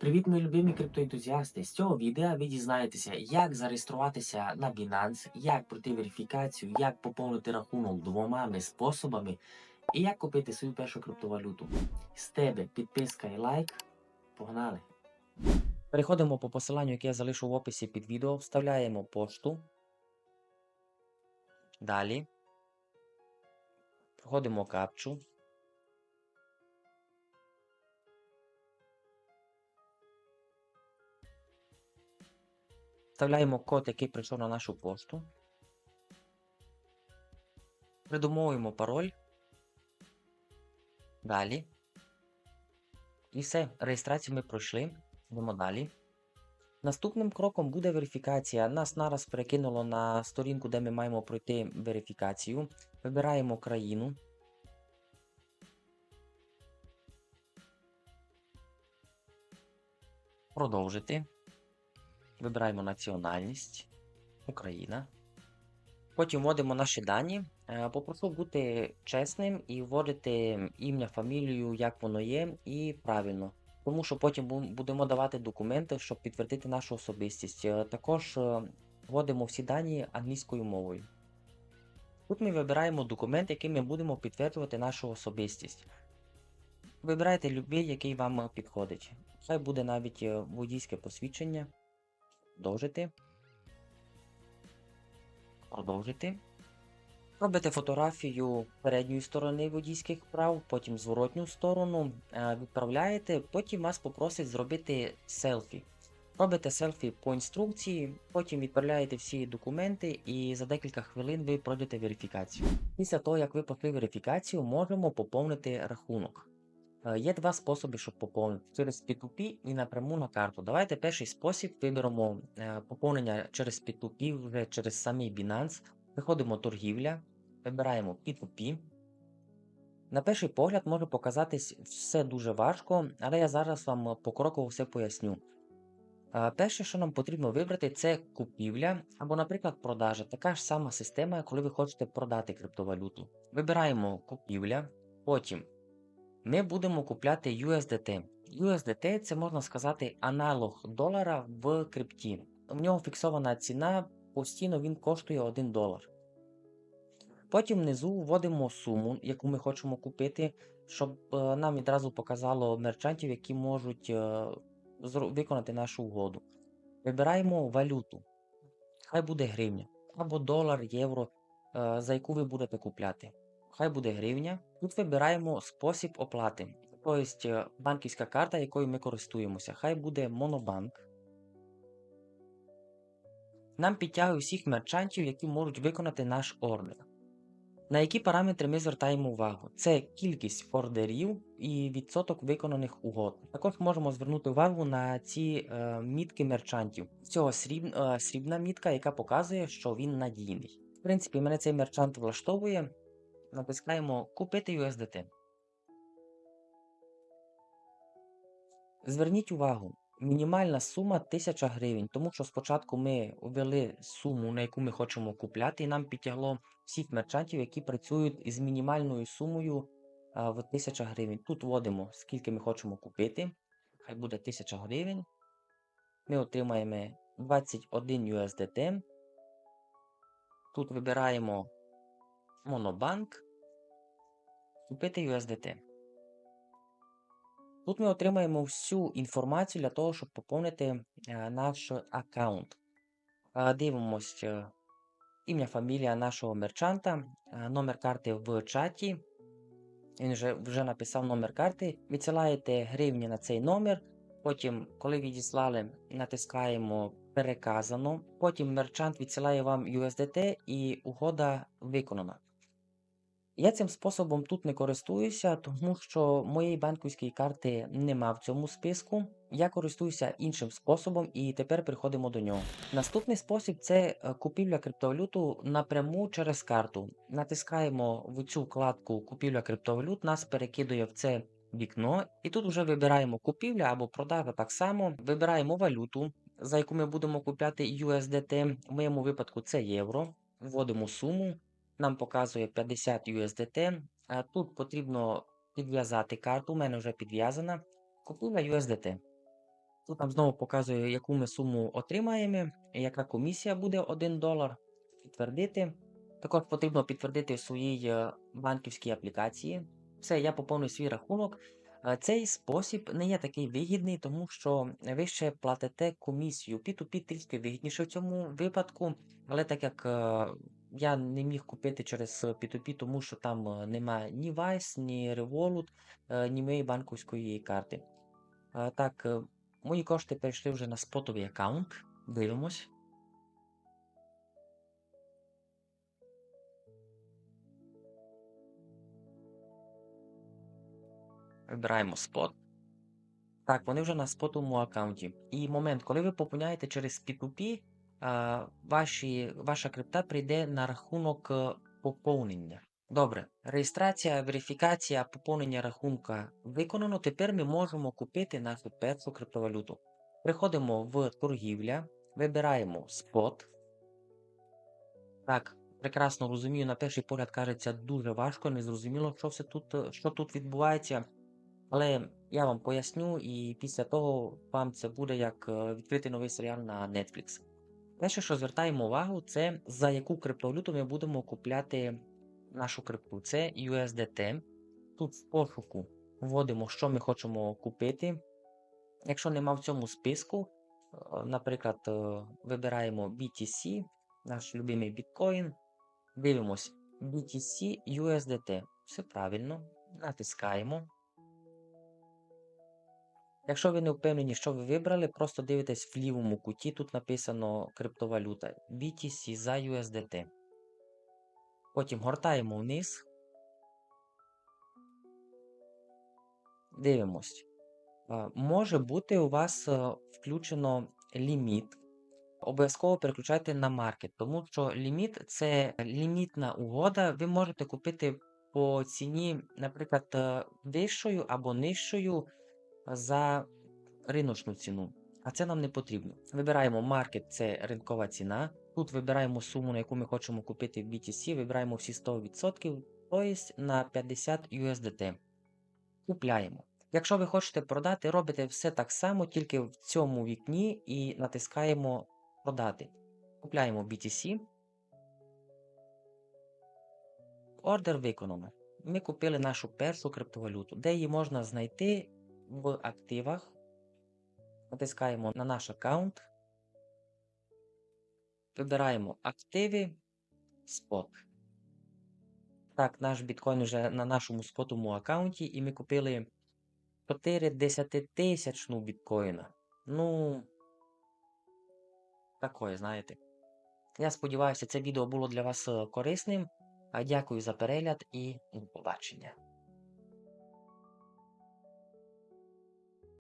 Привіт, мої любимі криптоентузіасти! З цього відео ви дізнаєтеся, як зареєструватися на Binance, як пройти верифікацію, як поповнити рахунок двома способами і як купити свою першу криптовалюту. З тебе підписка і лайк. Погнали! Переходимо по посиланню, яке я залишу в описі під відео, вставляємо пошту. Далі. Входимо капчу. Вставляємо код, який прийшов на нашу пошту. Придумовуємо пароль. Далі. І все. Реєстрацію ми пройшли. Йдемо далі. Наступним кроком буде верифікація. Нас нараз перекинуло на сторінку, де ми маємо пройти верифікацію. Вибираємо країну. Продовжити. Вибираємо національність Україна. Потім вводимо наші дані. Е, Попрошу бути чесним і вводити ім'я, фамілію, як воно є, і правильно. Тому що потім будемо давати документи, щоб підтвердити нашу особистість. Е, Також е, вводимо всі дані англійською мовою. Тут ми вибираємо документ, яким ми будемо підтверджувати нашу особистість. Вибирайте любий, який вам підходить. Хай буде навіть водійське посвідчення. Продовжити. Продовжити. Робите фотографію передньої сторони водійських прав, потім зворотню сторону, е, відправляєте, потім вас попросить зробити селфі. Робите селфі по інструкції, потім відправляєте всі документи і за декілька хвилин ви пройдете верифікацію. Після того, як ви пройшли верифікацію, можемо поповнити рахунок. Е, Є два способи, щоб поповнити через P2P і напряму на карту. Давайте перший спосіб виберемо е, поповнення через P2P вже через самий Binance. Виходимо торгівля, вибираємо P2P. На перший погляд може показатись все дуже важко, але я зараз вам покроково все поясню. Е, Перше, що нам потрібно вибрати, це купівля або, наприклад, продажа. Така ж сама система, коли ви хочете продати криптовалюту. Вибираємо купівля, потім ми будемо купляти USDT. USDT це можна сказати аналог долара в крипті. У нього фіксована ціна, постійно він коштує 1 долар. Потім внизу вводимо суму, яку ми хочемо купити, щоб е, нам відразу показало мерчантів, які можуть е, виконати нашу угоду. Вибираємо валюту. Хай буде гривня або долар, євро, е, за яку ви будете купляти. Хай буде гривня. Тут вибираємо спосіб оплати, тобто е, банківська карта, якою ми користуємося. Хай буде Монобанк. Нам підтягує всіх мерчантів, які можуть виконати наш ордер. На які параметри ми звертаємо увагу? Це кількість ордерів і відсоток виконаних угод. Також можемо звернути увагу на ці е, мітки мерчантів. Цього сріб, е, срібна мітка, яка показує, що він надійний. В принципі, мене цей мерчант влаштовує. Натискаємо Купити USDT. Зверніть увагу, мінімальна сума 1000 гривень, тому що спочатку ми ввели суму, на яку ми хочемо купляти, і нам підтягло всіх мерчантів, які працюють із мінімальною сумою а, в 1000 гривень. Тут вводимо, скільки ми хочемо купити. Хай буде 1000 гривень. Ми отримаємо 21 USDT. Тут вибираємо Монобанк. Купити USDT. Тут ми отримаємо всю інформацію для того, щоб поповнити е, наш аккаунт. Е, Дивимось е, ім'я, фамілія нашого мерчанта, номер карти в чаті. Він вже, вже написав номер карти. Відсилаєте гривні на цей номер. Потім, коли відіслали, натискаємо переказано. Потім мерчант відсилає вам USDT і угода виконана. Я цим способом тут не користуюся, тому що моєї банківської карти нема в цьому списку. Я користуюся іншим способом і тепер переходимо до нього. Наступний спосіб це е, купівля криптовалюту напряму через карту. Натискаємо в цю вкладку Купівля криптовалют, нас перекидує в це вікно, і тут вже вибираємо купівля або продажа так само. Вибираємо валюту, за яку ми будемо купляти USDT. В моєму випадку це євро. Вводимо суму нам показує 50 USDT. Тут потрібно підв'язати карту. У мене вже підв'язана. Купила USDT. Тут нам знову показує, яку ми суму отримаємо, яка комісія буде 1 долар. Підтвердити. Також потрібно підтвердити в своїй е, банківській аплікації. Все, я поповнюю свій рахунок. Е, Цей спосіб не є такий вигідний, тому що ви ще платите комісію. P2P трішки вигідніше в цьому випадку, але так як е, я не міг купити через P2P, тому що там е, немає ні Vice, ні Revolut, е, ні моєї банківської карти. Е, Так, е, мої кошти перейшли вже на спотовий аккаунт. Дивимось. Вибираємо спот. Так, вони вже на спотовому аккаунті. І момент, коли ви поповняєте через P2P, а, ваші, ваша крипта прийде на рахунок е, поповнення. Добре, реєстрація, верифікація, поповнення рахунка виконано. Тепер ми можемо купити нашу першу криптовалюту. Приходимо в торгівля, вибираємо спот. Так, прекрасно розумію, на перший погляд кажеться дуже важко, незрозуміло, що все тут, що тут відбувається. Але я вам поясню, і після того вам це буде як відкрити новий серіал на Netflix. Перше, що звертаємо увагу, це за яку криптовалюту ми будемо купляти нашу крипту. Це USDT. Тут в пошуку вводимо, що ми хочемо купити. Якщо нема в цьому списку, е, наприклад, е, вибираємо BTC, наш любимий біткоін. Дивимось BTC USDT. Все правильно. Натискаємо. Якщо ви не впевнені, що ви вибрали, просто дивитесь в лівому куті, тут написано криптовалюта BTC за USDT. Потім гортаємо вниз. Дивимось. Е, Може бути у вас е, включено ліміт. Обов'язково переключайте на маркет, тому що ліміт це лімітна угода. Ви можете купити по ціні, наприклад, е, вищою або нижчою за риночну ціну. А це нам не потрібно. Вибираємо маркет, це ринкова ціна. Тут вибираємо суму, на яку ми хочемо купити в BTC, вибираємо всі 100%, тобто на 50 USDT. Купляємо. Якщо ви хочете продати, робите все так само, тільки в цьому вікні і натискаємо продати. Купляємо BTC. Ордер виконано. Ми купили нашу першу криптовалюту, де її можна знайти в активах. Натискаємо на наш аккаунт. Вибираємо активи, спот. Так, наш біткоін вже на нашому спотовому аккаунті, і ми купили 4 десятитисячну біткоїна. Ну, такое, знаєте. Я сподіваюся, це відео було для вас е, корисним. Дякую за перегляд і до побачення.